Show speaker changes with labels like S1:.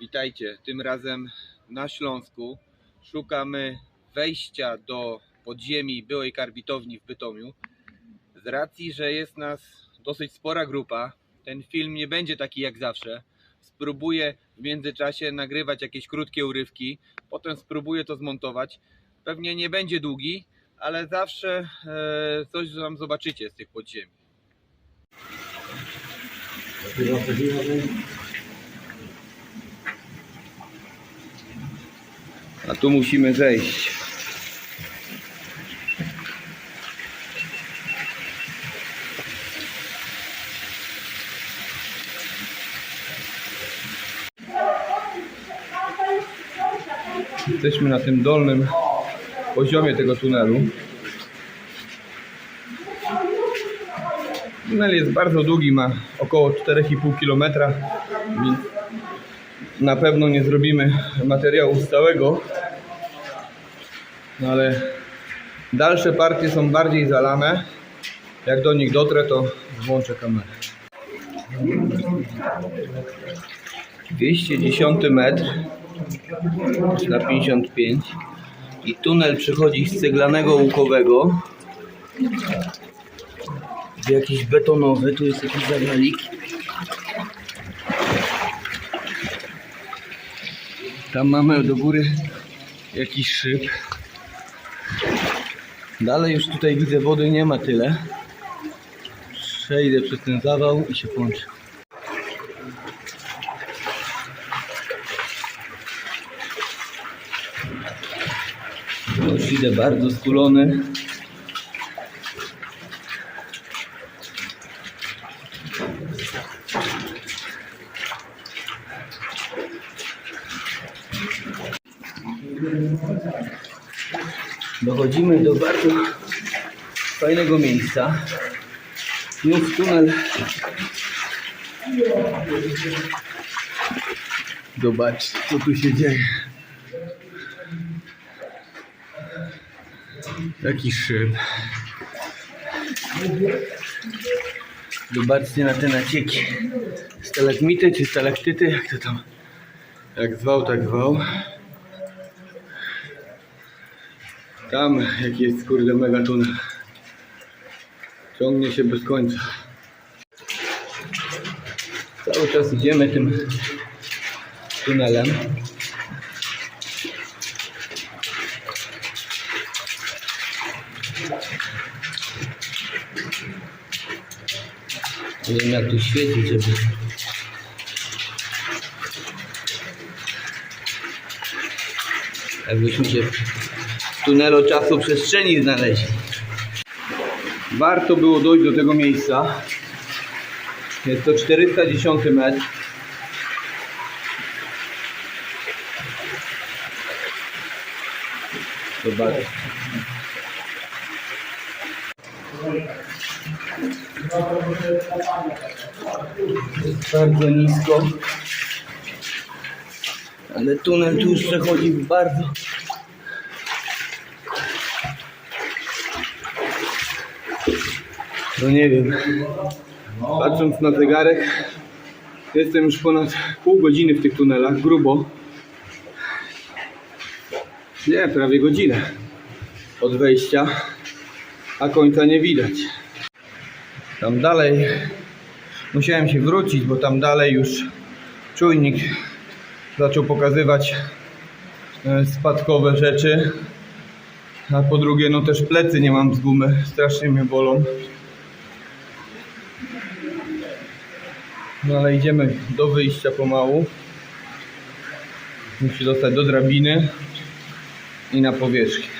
S1: Witajcie. Tym razem na Śląsku szukamy wejścia do podziemi byłej karbitowni w Bytomiu. Z racji, że jest nas dosyć spora grupa, ten film nie będzie taki jak zawsze. Spróbuję w międzyczasie nagrywać jakieś krótkie urywki, potem spróbuję to zmontować. Pewnie nie będzie długi, ale zawsze e, coś tam zobaczycie z tych podziemi. A tu musimy zejść. Jesteśmy na tym dolnym poziomie tego tunelu. Tunel jest bardzo długi, ma około 4,5 km, więc na pewno nie zrobimy materiału stałego, no ale dalsze partie są bardziej zalane. Jak do nich dotrę, to włączę kamerę. 210 metr na 55 i tunel przechodzi z ceglanego łukowego w jakiś betonowy, tu jest jakiś zawalik Tam mamy do góry jakiś szyb. Dalej już tutaj widzę wody nie ma tyle. Przejdę przez ten zawał i się połączę. Już idę bardzo skulony. Dochodzimy do bardzo fajnego miejsca. Jest tunel. Zobaczcie, co tu się dzieje. Jaki szyb. Zobaczcie na te nacieki. Stalagmity czy stalaktyty, jak to tam. Jak zwał, tak zwał. Tam jaki jest kurde mega tunel. Ciągnie się bez końca. Cały czas idziemy tym tunelem. Nie wiem jak tu świecić, żeby... Jakbyśmy się tunelu czasu przestrzeni znaleźli. Warto było dojść do tego miejsca. Jest to 410 metr. Jest bardzo nisko. Ale tunel tu już przechodzi bardzo No nie wiem. Patrząc na zegarek, jestem już ponad pół godziny w tych tunelach, grubo. Nie, prawie godzinę od wejścia, a końca nie widać. Tam dalej musiałem się wrócić, bo tam dalej już czujnik zaczął pokazywać e, spadkowe rzeczy. A po drugie, no też plecy nie mam z gumy, strasznie mnie bolą. No ale idziemy do wyjścia pomału. Musi dostać do drabiny i na powierzchnię.